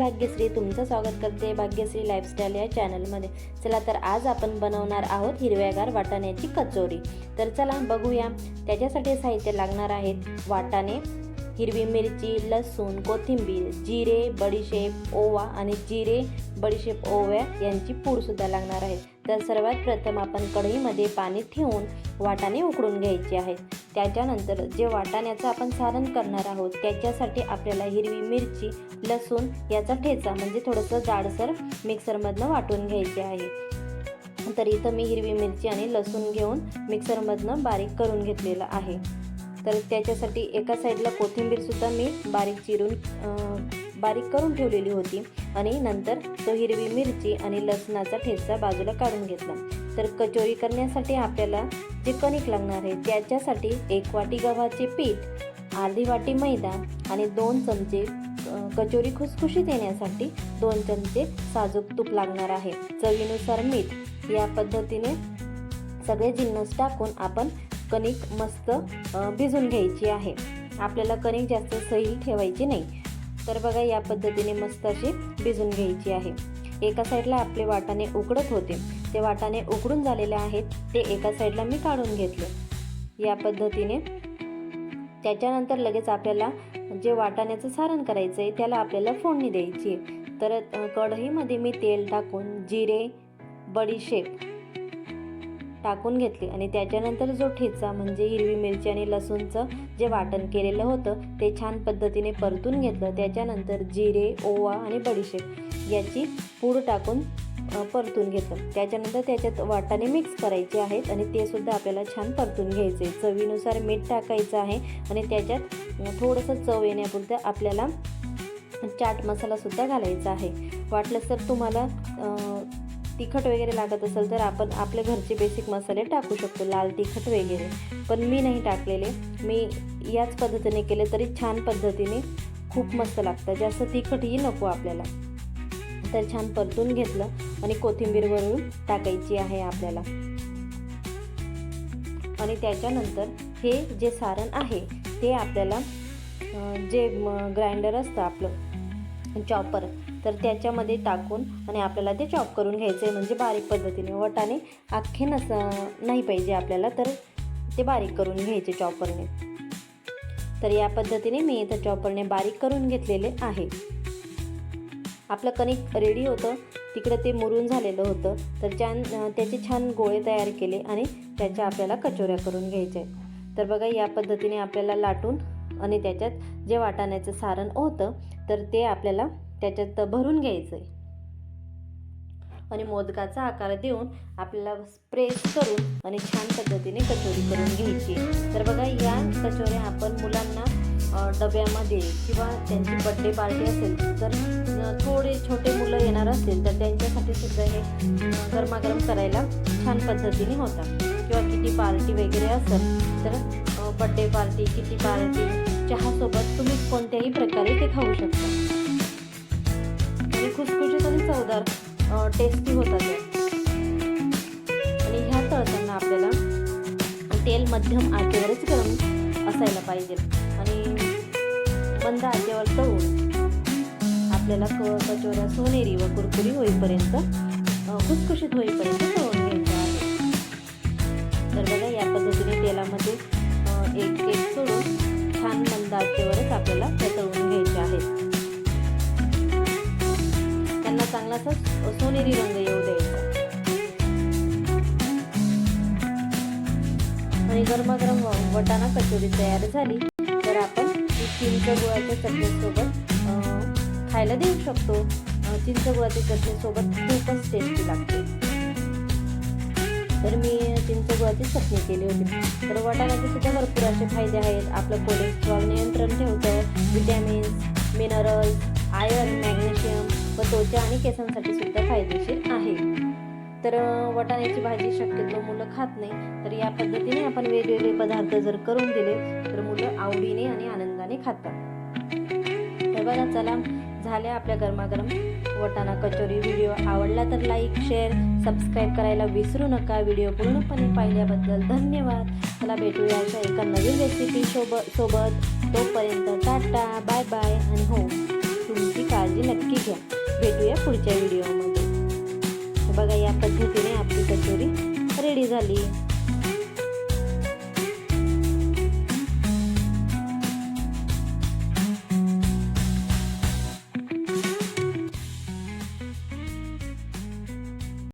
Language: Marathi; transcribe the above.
भाग्यश्री तुमचं स्वागत करते भाग्यश्री लाईफस्टाईल या चॅनलमध्ये चला तर आज आपण बनवणार आहोत हिरव्यागार वाटाण्याची कचोरी. तर चला बघूया त्याच्यासाठी साहित्य लागणार आहेत वाटाणे हिरवी मिरची लसूण कोथिंबीर जिरे बडीशेप ओवा आणि जिरे बडीशेप ओव्या यांची पूडसुद्धा लागणार आहे. तर सर्वात प्रथम आपण कढईमध्ये पाणी ठेवून वाटाणे उकडून घ्यायचे आहेत. त्याच्यानंतर जे वाटाण्याचं आपण सारण करणार आहोत त्याच्यासाठी आपल्याला हिरवी मिरची लसूण याचा ठेचा म्हणजे थोडंसं जाडसर मिक्सरमधनं वाटून घ्यायचे आहे. तर इथं मी हिरवी मिरची आणि लसूण घेऊन मिक्सरमधनं बारीक करून घेतलेलं आहे. तर त्याच्यासाठी एका साईडला कोथिंबीरसुद्धा मी बारीक चिरून बारीक करून ठेवलेली होती. आणि नंतर तो हिरवी मिरची आणि लसणाचा ठेचा बाजूला काढून घेतला. तर कचोरी करण्यासाठी आपल्याला जे कणिक लागणार आहे त्याच्यासाठी एक वाटी गव्हाचे पीठ अर्धी वाटी मैदा आणि दोन चमचे कचोरी खुसखुशीत येण्यासाठी दोन चमचे साजूक तूप लागणार आहे. चवीनुसार मीठ या पद्धतीने सगळे जिन्नस टाकून आपण कणिक मस्त भिजून घ्यायची आहे. आपल्याला कणिक जास्त सैल ठेवायची नाही. तर बघा या पद्धतीने मस्त अशी भिजून घ्यायची आहे. एका साईडला आपले वाटाणे उकडत होते. ते वाटाणे उकडून झालेले आहेत ते एका साईडला मी काढून घेतले. या पद्धतीने त्याच्यानंतर लगेच आपल्याला जे वाटाण्याचं सारण करायचं आहे त्याला आपल्याला फोडणी द्यायची आहे. तर कढईमध्ये मी तेल टाकून जिरे बडीशेप टाकून घेतले. आणि त्याच्यानंतर जो ठेचा म्हणजे हिरवी मिरची आणि लसूणचं जे वाटण केलेलं होतं ते छान पद्धतीने परतून घेतलं. त्याच्यानंतर जिरे ओवा आणि बडीशेप याची पूड टाकून परतून घेतलं. त्याच्यानंतर त्याच्यात वाटाणे मिक्स करायचे आहेत आणि ते सुद्धा आपल्याला छान परतून घ्यायचे. चवीनुसार मीठ टाकायचं आहे आणि त्याच्यात थोडंसं चव येण्यापुरतं आपल्याला चाट मसालासुद्धा घालायचा आहे. वाटलंच तर तुम्हाला तिखट वगैरे लागत असेल तर आपण आपले घरचे बेसिक मसाले टाकू शकतो लाल तिखट वगैरे. पण मी नाही टाकलेले. मी याच पद्धतीने केले तरी छान पद्धतीने खूप मस्त लागतं. जास्त तिखटही नको आपल्याला. तर छान परतून घेतलं आणि कोथिंबीर वरून टाकायची आहे आपल्याला. आणि त्याच्यानंतर हे जे सारण आहे ते आपल्याला जे ग्राइंडर असतं आपलं चॉपर तर त्याच्यामध्ये टाकून आणि आपल्याला ते चॉप करून घ्यायचं आहे म्हणजे बारीक पद्धतीने. वटाने अख्खे नस नाही पाहिजे आपल्याला तर ते बारीक करून घ्यायचे चॉपरने तर या पद्धतीने मी इथं चॉपरने बारीक करून घेतलेले आहे. आपलं कणिक रेडी होतं. तिकडं ते मुरून झालेलं होतं. तर छान त्याचे छान गोळे तयार केले आणि त्याच्या आपल्याला कचोऱ्या करून घ्यायच्या तर बघा या पद्धतीने आपल्याला लाटून आणि त्याच्यात जे वाटाण्याचं सारण होतं तर ते आपल्याला त्याच्यात भरून घ्यायचं आहे आणि मोदकाचा आकार देऊन आपल्याला प्रेस करून आणि छान पद्धतीने कचोरी करून घ्यायची. तर बघा या कचोऱ्या आपण मुलांना डब्यामध्ये किंवा त्यांची बड्डे पार्टी असेल तर थोडे छोटे मुलं येणार असतील तर त्यांच्यासाठी सुद्धा हे गरमागरम करायला छान पद्धतीने होतात. किंवा किती पार्टी वगैरे असेल तर बड्डे पार्टी किती पार्टी चहासोबत तुम्ही कोणत्याही प्रकारे ते खाऊ शकता. आणि खुसखुशीत आणि चवदार टेस्टी होतात आणि ह्या तळताना आपल्याला तेल मध्यम आचेवरच गरम असायला पाहिजे. आणि बंद आचेवर तळून आपल्याला कचोऱ्या सोनेरी व कुरकुरी होईपर्यंत खुसखुशीत होईपर्यंत तळून घ्यायचं आहे. तर बघा या पद्धतीने तेलामध्ये एक एक सोडून मंद आचेवरच आपल्याला त्या घ्यायचे आहेत. त्यांना चांगलासा सोनेरी रंग येऊ द्यायचा. आणि गरमागरम वटाणा कचोरी तयार झाली तर आपण चिंच गुळाच्या चटणीसोबत खायला देऊ शकतो. चिंच गुळाच्या चटणीसोबत खूपच टेस्टी लागते. तर मी चिंच गुळाची चटणी केली होती. तर वाटाण्याचे सुद्धा भरपूर असे फायदे आहेत. आपलं कोलेस्ट्रॉल नियंत्रण ठेवतं. विटॅमिन्स मिनरल्स आयर्न मॅग्नेशियम व त्वचा आणि केसांसाठी सुद्धा फायदेशीर आहे. तर वाटाण्याची भाजी शक्यतो मुलं खात नाही. तर या पद्धतीने आपण वेगवेगळे पदार्थ जर करून दिले तर मुलं आवडीने आणि आनंदाने खातात. तर बघा चला झाल्या आपल्या गरमागरम वटाणा कचोरी व्हिडिओ. आवडला तर लाईक शेअर सबस्क्राईब करायला विसरू नका. व्हिडिओ पूर्णपणे पाहिल्याबद्दल धन्यवाद. मला भेटूया अशा एका नवीन रेसिपी सोबत सोबत. तोपर्यंत टाटा बाय बाय आणि हो तुमची काळजी नक्की नक्की घ्या. भेटूया पुढच्या व्हिडिओमध्ये बघा या पद्धतीने आपली कचोरी रेडी झाली.